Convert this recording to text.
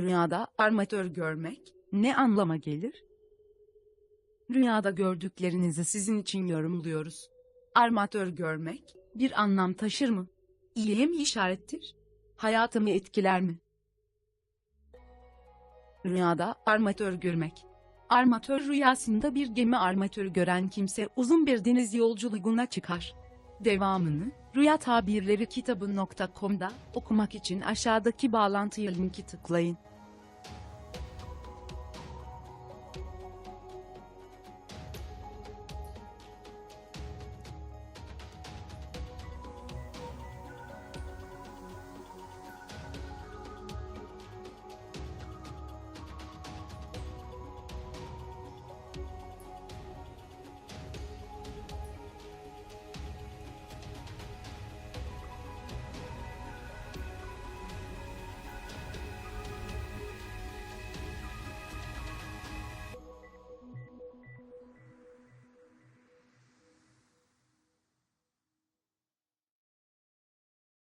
Rüyada armatör görmek ne anlama gelir? Rüyada gördüklerinizi sizin için yorumluyoruz. Armatör görmek bir anlam taşır mı? İyiye mi işarettir? Hayatımı etkiler mi? Rüyada armatör görmek. Armatör rüyasında bir gemi armatörü gören kimse uzun bir deniz yolculuğuna çıkar. Devamını Rüya Tabirleri kitabı.com'da okumak için aşağıdaki bağlantıya linki tıklayın.